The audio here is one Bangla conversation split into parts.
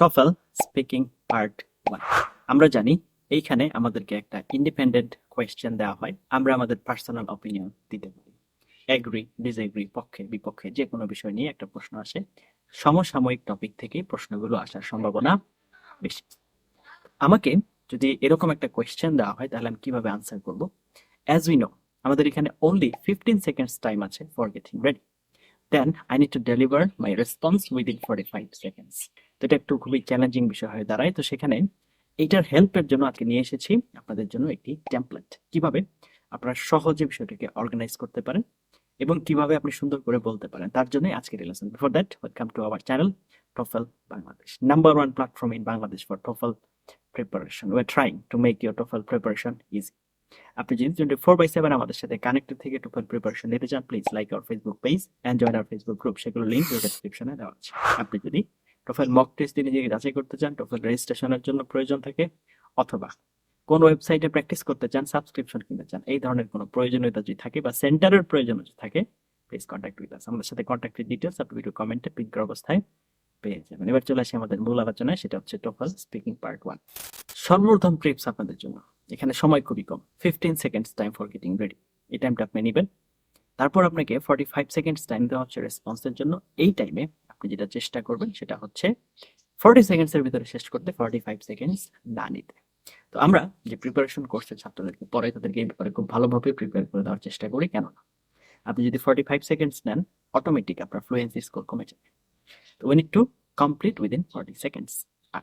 টফেল স্পিকিং পার্ট ওয়ান আমরা জানি এইখানে আমাদেরকে একটা ইন্ডিপেন্ডেন্ট কোয়েশ্চেন দেওয়া হয়। আমরা আমাদের পার্সোনাল অপিনিয়ন দিতে পারি। এগ্রি ডিসএগ্রি পক্ষে, বিপক্ষে যে কোনো বিষয় নিয়ে একটা প্রশ্ন আসে। সমসাময়িক টপিক থেকে প্রশ্নগুলো আসার সম্ভাবনা বেশি। আমাকে যদি এরকম একটা কোয়েশ্চেন দেওয়া হয়, তাহলে আমি কীভাবে আনসার করব? অ্যাজ উই নো আমাদের এখানে অনলি ফিফটিন সেকেন্ডস টাইম আছে for getting ready then I need to deliver my response within forty five তো এটা একটু খুবই চ্যালেঞ্জিং বিষয় হয়ে দাঁড়ায়। তো সেখানে এইটার হেল্পের জন্য আজকে নিয়ে এসেছি আপনাদের জন্য একটি টেমপ্লেট কীভাবে? আপনারা সহজে বিষয়টাকে অর্গানাইজ করতে পারেন এবং কীভাবে আপনি সুন্দর করে বলতে পারেন। তার জন্যই আজকের relation before that welcome to our channel TOEFL Bangladesh number one platform in Bangladesh for TOEFL preparation we trying to make your TOEFL preparation easy আপনি যদি টোয়েন্টি ফোর বাই সেভেন আমাদের সাথে কানেক্টেড থেকে টোফেল প্রিপারেশন নিতে চান please like our Facebook page and join our Facebook group সেগুলো লিঙ্ক ডেসক্রিপশনে দেওয়া আছে। আপনি যদি টোফেল মক টেস্ট দিয়ে নিজেকে যাচাই করতে চান টোফেল রেজিস্ট্রেশনের জন্য প্রয়োজন থাকে অথবা কোন ওয়েবসাইটে প্র্যাকটিস করতে চান সাবস্ক্রিপশন কিনতে চান, এই ধরনের কোনো প্রয়োজনীয়তা যদি থাকে বা সেন্টারের প্রয়োজন যদি থাকে প্লিজ কন্ট্যাক্ট উইথ আস আমাদের সাথে কন্ট্যাক্টের ডিটেলস আপনি ভিডিও কমেন্টে পিন করা অবস্থায় পেয়ে যাবেন। এবার চলে আসি আমাদের মূল আলোচনায়, সেটা হচ্ছে টোফেল স্পিকিং পার্ট ওয়ান সর্বপ্রথম ট্রিপস আপনাদের জন্য। এখানে সময় খুবই কম। Fifteen seconds time for getting ready এই টাইমটা আপনি নেবেন। তারপর আপনাকে ফর্টি ফাইভ সেকেন্ডস টাইম দেওয়া হচ্ছে রেসপন্সের জন্য। এই টাইমে আপনি যেটা চেষ্টা করবেন সেটা হচ্ছে ফর্টি সেকেন্ডসের ভিতরে শেষ করতে ফর্টি ফাইভ সেকেন্ডস না নিতে। তো আমরা যে প্রিপারেশন করছে ছাত্রদেরকে পরে তাদেরকে এই ব্যাপারে খুব ভালোভাবে প্রিপেয়ার করে দেওয়ার চেষ্টা করি। কেন না আপনি যদি ফর্টি ফাইভ সেকেন্ডস নেন অটোমেটিক আপনার ফ্লুয়েন্সি স্কোর কমে যাবে। তো we need to complete within forty seconds আর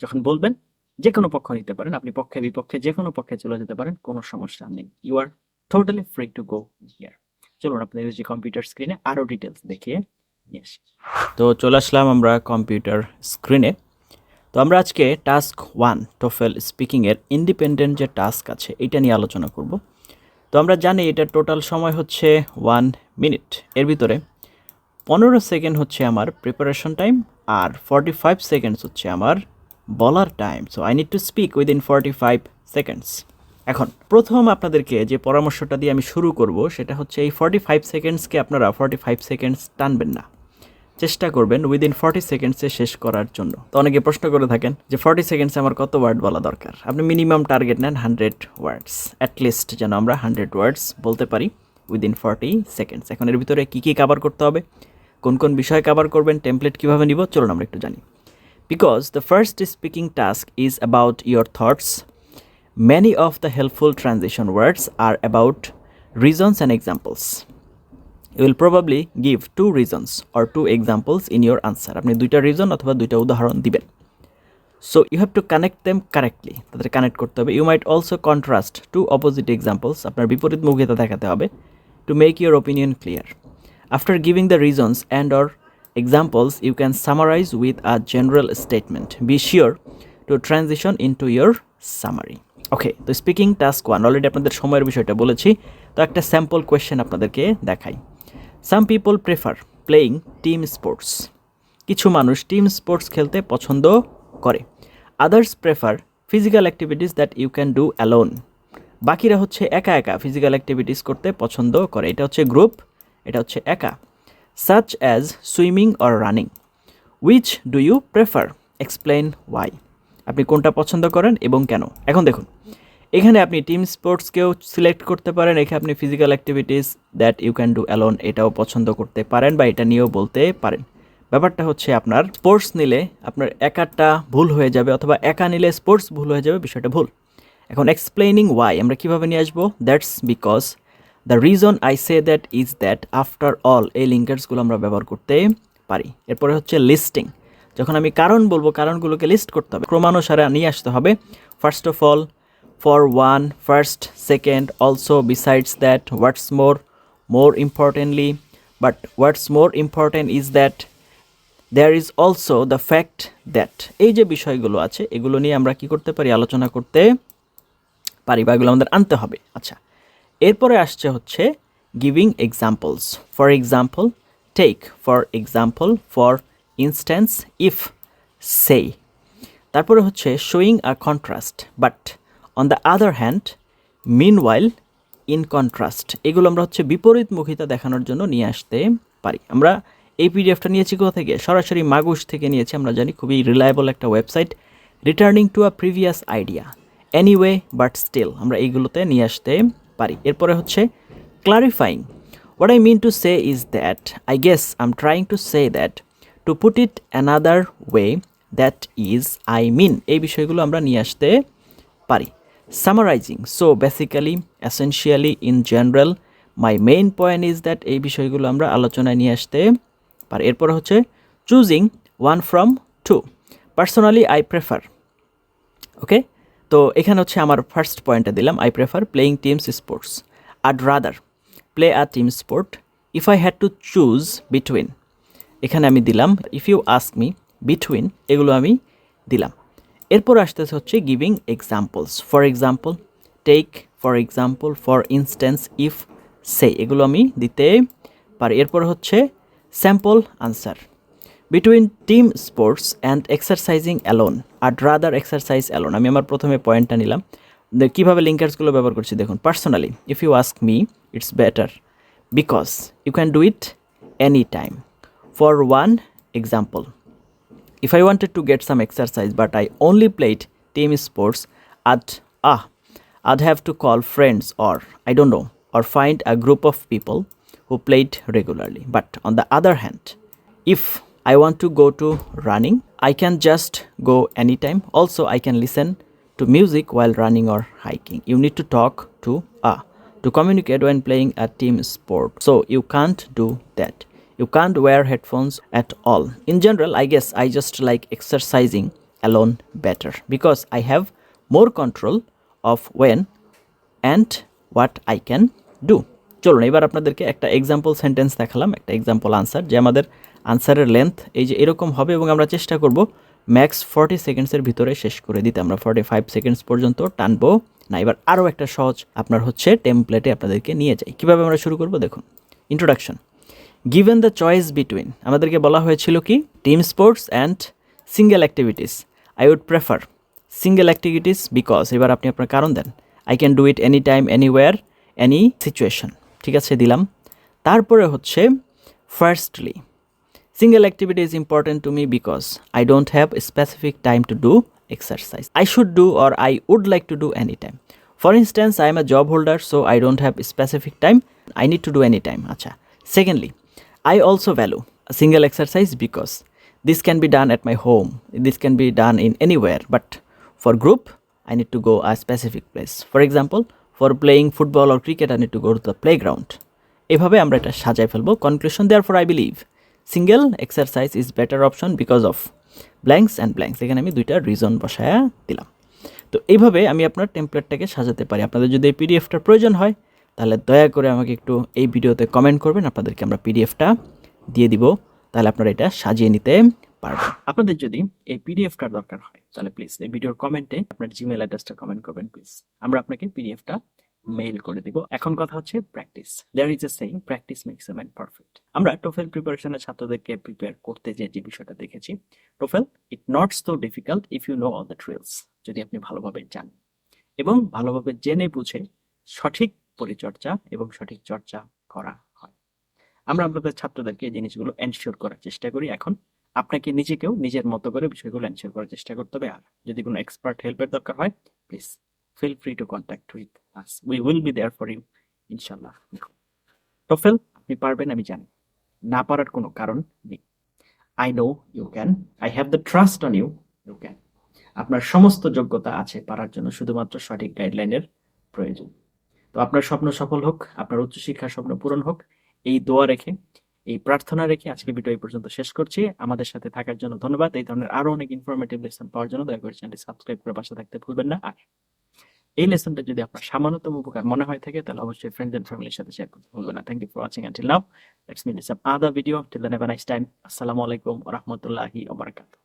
যখন বলবেন যে কোনো পক্ষ নিতে পারেন, আপনি পক্ষে, বিপক্ষে যে কোনো পক্ষে চলে যেতে পারেন, কোনো সমস্যা নেই। You are totally free to go here চলুন আপনাদের যে কম্পিউটার স্ক্রিনে আরও ডিটেলস দেখিয়ে নিয়ে আসি। তো চলে আসলাম আমরা কম্পিউটার স্ক্রিনে তো আমরা আজকে টাস্ক ওয়ান টোফেল স্পিকিংয়ের ইন্ডিপেন্ডেন্ট যে টাস্ক আছে, এটা নিয়ে আলোচনা করব। তো আমরা জানি এটার টোটাল সময় হচ্ছে ওয়ান মিনিট এর ভিতরে পনেরো সেকেন্ড হচ্ছে আমার প্রিপারেশন টাইম আর ফর্টি ফাইভ সেকেন্ডস হচ্ছে আমার বলার time so I need to speak within forty five seconds এখন, প্রথম আপনাদেরকে যে পরামর্শটা দিয়ে আমি শুরু করব, সেটা হচ্ছে এই ফর্টি ফাইভ সেকেন্ডসকে আপনারা ফর্টি ফাইভ সেকেন্ডস টানবেন না। চেষ্টা করবেন উইদিন ফর্টি সেকেন্ডসে শেষ করার জন্য। তো অনেকে প্রশ্ন করে থাকেন যে ফর্টি সেকেন্ডসে আমার কত ওয়ার্ড বলা দরকার? আপনি মিনিমাম টার্গেট নেন হান্ড্রেড ওয়ার্ডস অ্যাটলিস্ট যেন আমরা হান্ড্রেড ওয়ার্ডস বলতে পারি উইদিন ফর্টি সেকেন্ডস এখন এর ভিতরে কী কী কাভার করতে হবে? কোন কোন বিষয় কাভার করবেন? টেমপ্লেট কীভাবে নিব? চলুন আমরা একটু জানি। Because the first speaking task is about your thoughts Many of the helpful transition words are about reasons and examples. You will probably give two reasons or two examples in your answer. আপনি দুইটা রিজন অথবা দুইটা উদাহরণ দিবেন। So you have to connect them correctly তাদের কানেক্ট করতে হবে। You might also contrast two opposite examples আপনার বিপরীত মুখিতা দেখাতে হবে to make your opinion clear after giving the reasons and or examples you can summarize with a general statement. Be sure to transition into your summary. Okay তো স্পিকিং টাস্ক ওয়ান অলরেডি আপনাদের সময়ের বিষয়টা বলেছি, তো একটা স্যাম্পল কোয়েশ্চেন আপনাদেরকে দেখাই। Some people prefer playing team sports কিছু মানুষ টিম স্পোর্টস খেলতে পছন্দ করে। Others prefer physical activities that you can do alone বাকিরা হচ্ছে একা একা ফিজিক্যাল অ্যাক্টিভিটিস করতে পছন্দ করে। এটা হচ্ছে গ্রুপ এটা হচ্ছে একা। Such as swimming or running which do you prefer explain why আপনি কোনটা পছন্দ করেন এবং কেন? এখন দেখুন। এখানে আপনি টিম স্পোর্টসকেও সিলেক্ট করতে পারেন। এখানে আপনি physical activities that you can do alone এটাও পছন্দ করতে পারেন বা এটা নিয়েও বলতে পারেন। ব্যাপারটা হচ্ছে আপনার স্পোর্টস নিলে আপনার একাটা ভুল হয়ে যাবে অথবা একা নিলে স্পোর্টস ভুল হয়ে যাবে, বিষয়টা ভুল। এখন এক্সপ্লেনিং ওয়াই আমরা কীভাবে নিয়ে আসব? That's because the reason I say that is that after all এই লিঙ্কার্সগুলো আমরা ব্যবহার করতে পারি। এরপরে হচ্ছে লিস্টিং যখন আমি কারণ বলব, কারণগুলোকে লিস্ট করতে হবে। ক্রমানুসারে নিয়ে আসতে হবে। First of all for one first second also besides that what's more more importantly but what's more important is that there is also the fact that এই যে বিষয়গুলো আছে, এগুলো নিয়ে আমরা কি করতে পারি? আলোচনা করতে পারি বা এগুলো আমাদের আনতে হবে। আচ্ছা এরপরে আসছে হচ্ছে giving examples for example take for example for instance if say তারপরে হচ্ছে showing a contrast but on the other hand meanwhile in contrast এগুলো আমরা হচ্ছে বিপরীতমুখিতা দেখানোর জন্য নিয়ে আসতে পারি। আমরা এই পিডিএফটা নিয়েছি কোথা থেকে? সরাসরি মাগুস থেকে নিয়েছি, আমরা জানি খুবই রিলায়েবল একটা website returning to a previous idea anyway but still আমরা এইগুলোতে নিয়ে আসতে পারি। এরপরে হচ্ছে clarifying what I mean to say is that I guess I am trying to say that to put it another way that is I mean এই বিষয়গুলো আমরা নিয়ে আসতে পারি। Summarising so basically essentially in general my main point is that এই বিষয়গুলো আমরা আলোচনায় নিয়ে আসতে পারি। এরপর হচ্ছে choosing one from two personally I prefer okay তো এখানে হচ্ছে আমার ফার্স্ট পয়েন্টটা দিলাম I prefer playing teams sports I'd rather play a team sport if I had to choose between এখানে আমি দিলাম if you ask me between এগুলো আমি দিলাম। এরপর আসতেছে হচ্ছে giving examples for example take for example for instance if say এগুলো আমি দিতে পারি। এরপর হচ্ছে sample answer between team sports and exercising alone R rather exercise alone আমি আমার প্রথমে পয়েন্টটা নিলাম। কীভাবে লিঙ্কার্সগুলো ব্যবহার করছি দেখুন। Personally if you ask me it's better because you can do it any time for one example if I wanted to get some exercise but I only played team sports I'd uh I'd have to call friends or I don't know or find a group of people who played regularly but on the other hand if I want to go to running, I can just go anytime. Also, I can listen to music while running or hiking. You need to talk to ah to communicate when playing a team sport. So you can't do that. You can't wear headphones at all. In general, I guess I just like exercising alone better because I have more control of when and what I can do. চলুন, এবার আপনাদেরকে একটা এক্সাম্পল সেন্টেন্স দেখালাম, একটা এক্সাম্পল আনসার যে আমাদের আনসারের লেন্থ এই যে এরকম হবে এবং আমরা চেষ্টা করব ম্যাক্স ফর্টি সেকেন্ডসের ভিতরে শেষ করে দিতে। আমরা ফর্টি ফাইভ সেকেন্ডস পর্যন্ত টানবো। না, এবার আরও একটা সহজ আপনার হচ্ছে টেমপ্লেটে আপনাদেরকে নিয়ে যাই। কীভাবে আমরা শুরু করব? দেখুন introduction given the choice between আমাদেরকে বলা হয়েছিল কি? Team sports and single activities I would prefer single activities because এবার আপনি আপনার কারণ দেন। I can do it any time anywhere any situation ঠিক আছে দিলাম তারপরে হচ্ছে firstly activity is important to me because I don't have a specific time to do exercise. I should do or I would like to do anytime. For instance, I am a job holder, so I don't have a specific time. I need to do anytime. Acha. Secondly, I also value a single exercise because this can be done at my home. This can be done in anywhere. But for group, I need to go a specific place. For example, for playing football or cricket need to go to the playground. এভাবে আমরা এটা সাজায় ফেলব। Conclusion therefore I believe single exercise is better option because of blanks and blanks এখানে আমি দুইটা রিজন বসায়া দিলাম। তো এইভাবে আমি আপনার টেমপ্লেটটাকে সাজাতে পারি। আপনাদের যদি এই পিডিএফটার প্রয়োজন হয়, তাহলে দয়া করে আমাকে একটু এই ভিডিওতে কমেন্ট করবেন। আপনাদেরকে আমরা পিডিএফটা দিয়ে দিব। তাহলে আপনারা এটা সাজিয়ে নিতে পারবেন। আপনাদের যদি এই পিডিএফটার দরকার হয় তাহলে প্লিজ এই ভিডিওর কমেন্টে আপনার জিমেল অ্যাড্রেসটা কমেন্ট করবেন প্লিজ আমরা আপনাকে পিডিএফটা মেইল করে দিব। এখন কথা হচ্ছে practice there is a saying practice makes a man perfect আমরা টোফেল প্রিপারেশনের ছাত্রদেরকে প্রিপেয়ার করতে যে যে বিষয়টা দেখেছি TOEFL it not so difficult if you know all the tricks যদি আপনি ভালোভাবে জানেন। এবং ভালোভাবে জেনে বুঝে সঠিক পরিচর্যা এবং সঠিক চর্চা করা হয়। আমরা আমাদের ছাত্রদেরকে জিনিসগুলো এনশিওর করার চেষ্টা করি এখন। আপনাকে নিজেকেও নিজের মতো করে বিষয়গুলো এনশিওর করার চেষ্টা করতে হবে। আর যদি কোনো এক্সপার্ট হেল্পের দরকার হয় please feel free to contact with us. We will be there for you, ইনশাল্লাহ টোফেল আপনি পারবেন আমি জানি। না পারার কোনো কারণ নেই। I know you can I have the trust on you you can আপনার সমস্ত যোগ্যতা আছে পারার জন্য শুধুমাত্র সঠিক গাইডলাইনের প্রয়োজন। তো আপনার স্বপ্ন সফল হোক আপনার উচ্চশিক্ষার স্বপ্ন পূরণ হোক এই দোয়া রেখে এই প্রার্থনা রেখে আজকে ভিডিও এই পর্যন্ত শেষ করছি। আমাদের সাথে থাকার জন্য ধন্যবাদ। এই ধরনের আরও অনেক ইনফরমেটিভ লেসন পাওয়ার জন্য দয়া করে চ্যানেলটি সাবস্ক্রাইব করে পাশে থাকতে ভুলবেন না। আর এই লেসনটা যদি আপনার সামান্যতম উপকার মনে হয় থাকে, তাহলে অবশ্যই ফ্রেন্ডস এন্ড ফ্যামিলির সাথে শেয়ার করতে ভুলবেন না। Thank you for watching until now let's meet in some other video till then have a nice time আসসালামু আলাইকুম ওয়া রাহমাতুল্লাহি ওয়া বারাকাতুহু